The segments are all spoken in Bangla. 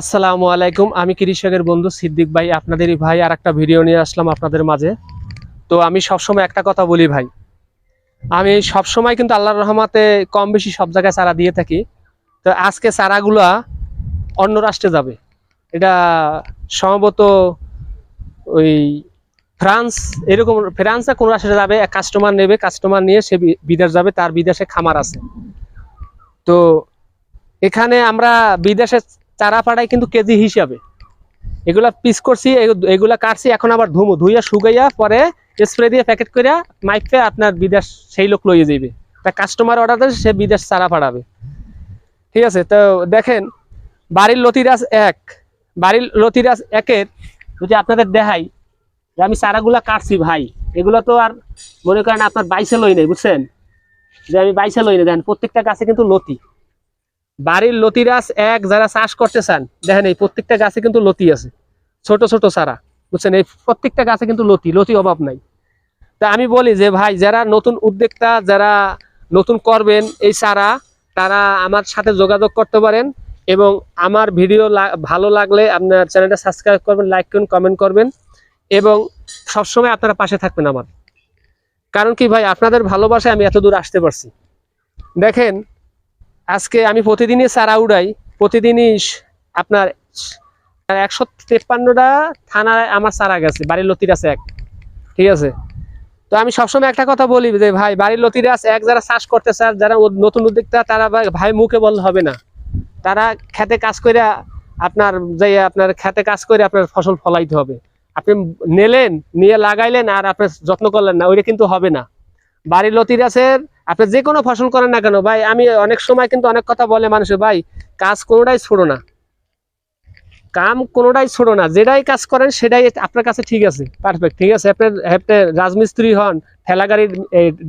আসসালামু আলাইকুম। আমি কৃষকের বন্ধু সিদ্দিক ভাই। আপনাদেরই ভাই আর একটা ভিডিও নিয়ে আসলাম আপনাদের মাঝে। তো আমি সবসময় একটা কথা বলি ভাই। আমি সবসময় কিন্তু আল্লাহর রহমাতে কম বেশি সব জায়গায় চারা দিয়ে থাকি। তো আজকে চারাগুলা অন্য রাষ্ট্রে যাবে। এটা সম্ভবত ওই ফ্রান্স, এরকম ফ্রান্সে কোন রাষ্ট্রে যাবে কাস্টমার নেবে কাস্টমার নিয়ে সে বিদেশ যাবে, তার বিদেশে খামার আছে। তো এখানে আমরা বিদেশে চারা পাড়াই কিন্তু কেজি হিসাবে। এগুলা পিস করছি, এগু- এগুলা কাটছি, এখন আবার ধুমু, ধুইয়া শুকাইয়া পরে স্প্রে দিয়ে প্যাকেট করে মাইপে আপনার বিদেশ সেই লোক লইয়ে যাইবে। তা কাস্টমার অর্ডার দেয়, সে বিদেশ চারা পাঠাবে ঠিক আছে, তো দেখেন, বাড়ির লতিরাজ এক, বাড়ির লতিরাজ একের, যদি আপনাদের দেখাই, যে আমি চারাগুলা কাটছি ভাই, এগুলো তো আর মনে করেন আপনার বাইশে লই নেই, বুঝছেন? যে আমি বাইশে লই নেই, দেখেন, প্রত্যেকটা গাছে কিন্তু লতি। বাড়ির লতিরাস এক, যারা চাষ করতে চান, দেখেন এই প্রত্যেকটা গাছে কিন্তু লতি আছে। ছোট ছোট সারা বুঝছেন? এই প্রত্যেকটা গাছে কিন্তু লতি লতি অভাব নাই। তা আমি বলি যে, ভাই, যারা নতুন উদ্যোক্তা, যারা নতুন করবেন এই সারা তারা আমার সাথে যোগাযোগ করতে পারেন এবং আমার ভিডিও ভালো লাগলে আপনার চ্যানেলটা সাবস্ক্রাইব করবেন, লাইক করুন, কমেন্ট করবেন এবং সবসময় আপনারা পাশে থাকবেন আমার। কারণ কি ভাই, আপনাদের ভালোবাসায় আমি এত দূর আসতে পারছি। দেখেন আজকে আমি প্রতিদিনই চারা উড়াই, প্রতিদিনই আপনার একশো তেপ্পান্নটা থানায় আমার চারা গেছে, বাড়ির লতির আছে এক, ঠিক আছে? তো আমি সবসময় একটা কথা বলি যে, ভাই, বাড়ির লতির আছে এক, যারা চাষ করতে চান যারা নতুন উদ্যোক্তা, তারা ভাই- ভাই মুখে বললে হবে না। তারা খেতে কাজ করে আপনার যে আপনার খেতে কাজ করে আপনার ফসল ফলাইতে হবে। আপনি নিলেন, নিয়ে লাগাইলেন আর আপনার যত্ন করলেন না, ওইটা কিন্তু হবে না। বাড়ির লতির আছে আপনি যে কোনো ফসল করেন না কেন, ভাই, আমি অনেক সময় কিন্তু অনেক কথা বলে মানুষে, ভাই, কাজ কোনোটাই ছোড়ো না। কাম কোনোটাই ছোড়ো না, যেটাই কাজ করেন সেটাই আপনার কাছে ঠিক আছে পারফেক্ট ঠিক আছে? আপনি আপনি রাজমিস্ত্রি হন, ঠেলাগাড়ির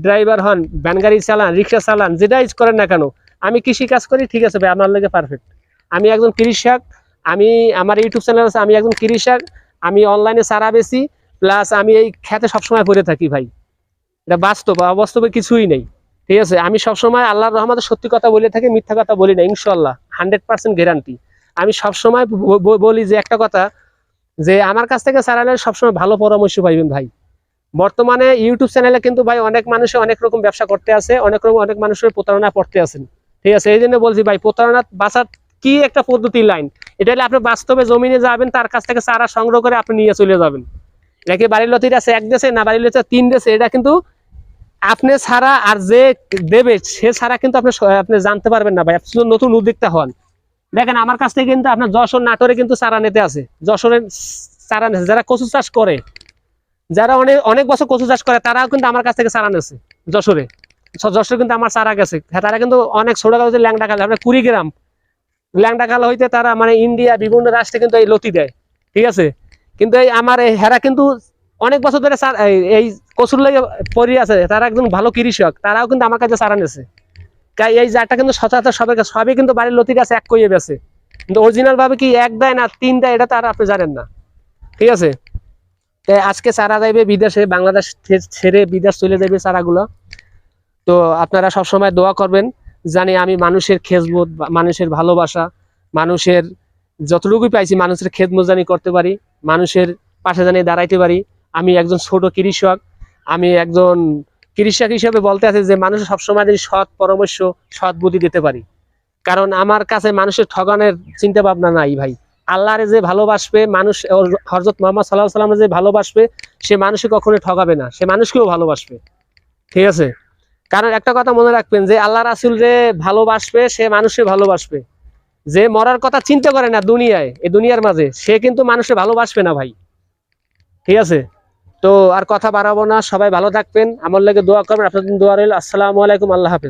ড্রাইভার হন ভ্যান গাড়ি চালান, রিক্সা চালান, যেটাই করেন না কেন, আমি কৃষি কাজ করি, ঠিক আছে, ভাই, আপনার লেগে পারফেক্ট আমি একজন কৃষক, আমি, আমার ইউটিউব চ্যানেল আছে, আমি একজন কৃষক, আমি অনলাইনে সারা বেশি প্লাস আমি এই খেতে সবসময় পড়ে থাকি, ভাই। এটা বাস্তব, অবাস্তবে কিছুই নেই। ঠিক আছে? আমি সবসময় আল্লাহর রহমতে সত্যি কথা বলে থাকি, মিথ্যা কথা বলি না ইনশাল্লাহ হান্ড্রেড পার্সেন্ট গ্যারান্টি। আমি সবসময় বলি যে একটা কথা, যে আমার কাছ থেকে সারালে সবসময় ভালো পরামর্শ পাইবেন ভাই। বর্তমানে ইউটিউব চ্যানেলে কিন্তু ভাই অনেক মানুষে অনেক রকম ব্যবসা করতে আছে, অনেক রকম, অনেক মানুষের প্রতারণা পড়তে আছেন। ঠিক আছে? এই জন্য বলছি ভাই, প্রতারণা বাঁচার কি একটা পদ্ধতি লাইন? এটা হলে আপনি বাস্তবে জমিনে যাবেন, তার কাছ থেকে চারা সংগ্রহ করে আপনি নিয়ে চলে যাবেন। এটা কি বাড়ির লতির আছে এক দেশে, না বাড়ির লতির তিন দেশে, এটা কিন্তু আপনি ছাড়া আর যে দেবে সে ছাড়া কিন্তু আপনি আপনি জানতে পারবেন না ভাই আপনি নতুন উদ্যোক্তা হন। দেখেন আমার কাছ থেকে কিন্তু আপনার যশোর নাটোরে কিন্তু চারা নিতে আছে। যশোরের চারা নেছে যারা কচু চাষ করে যারা অনেক অনেক বছর কচু চাষ করে তারাও কিন্তু আমার কাছ থেকে চারা নেছে যশোরে। যশোরে কিন্তু আমার চারা গেছে। হ্যাঁ, তারা কিন্তু অনেক ছোট কাগজে ল্যাংটা খাল আপনার কুড়িগ্রাম। খাল হইতে তারা মানে ইন্ডিয়া বিভিন্ন রাষ্ট্রে কিন্তু এই লতি দেয় ঠিক আছে? কিন্তু এই আমার এই হেরা কিন্তু অনেক বছর ধরে চার- এই- এই কচুর লেগে পড়ে আছে। তারা একজন ভালো কৃষক। তারাও কিন্তু আমার কাছে নেছে তাই এই জারটা কিন্তু সচরাচর সবাই কাছে- সবই কিন্তু বাড়ির লতির আছে এক কইয়ে বেছে। কিন্তু অরিজিনাল ভাবে কি এক দেয় না, তিন দেয়, এটা তার আপনি জানেন না। ঠিক আছে? তাই আজকে চারা যাইবে বিদেশে, বাংলাদেশ ছেড়ে বিদেশ চলে যাবে চারাগুলো তো আপনারা সব সময় দোয়া করবেন, জানি আমি মানুষের বা মানুষের ভালোবাসা, মানুষের যতটুকুই পাইছি, মানুষের খেদমত জানি করতে পারি, মানুষের পাশে জানি দাঁড়াইতে পারি। আমি একজন ছোট কৃষক, আমি একজন কৃষক হিসেবে বলতে আছে যে মানুষ সবসময় যদি সৎ পরামর্শ, সৎ বুদ্ধি দিতে পারি। কারণ আমার কাছে মানুষের ঠগানোর চিন্তা ভাবনা নাই ভাই। আল্লাহরে যে ভালোবাসবে, মানুষ হরজত মোহাম্মদ সাল্লাহ সাল্লাম যে ভালোবাসবে, সে মানুষকে কখনো ঠগাবে না, সে মানুষকেও ভালোবাসবে। ঠিক আছে? কারণ একটা কথা মনে রাখবেন যে আল্লাহ রাসুল যে ভালোবাসবে, সে মানুষকে ভালোবাসবে। যে মরার কথা চিন্তা করে না দুনিয়ায়, এই দুনিয়ার মাঝে, সে কিন্তু মানুষে ভালোবাসবে না ভাই। ঠিক আছে? তো আর কথা বাড়াবো না, সবাই ভালো থাকবেন। আমার লাগে দোয়া করবেন, আপনাদের দোয়া রইল। আসসালামু আলাইকুম, আল্লাহ হাফেজ।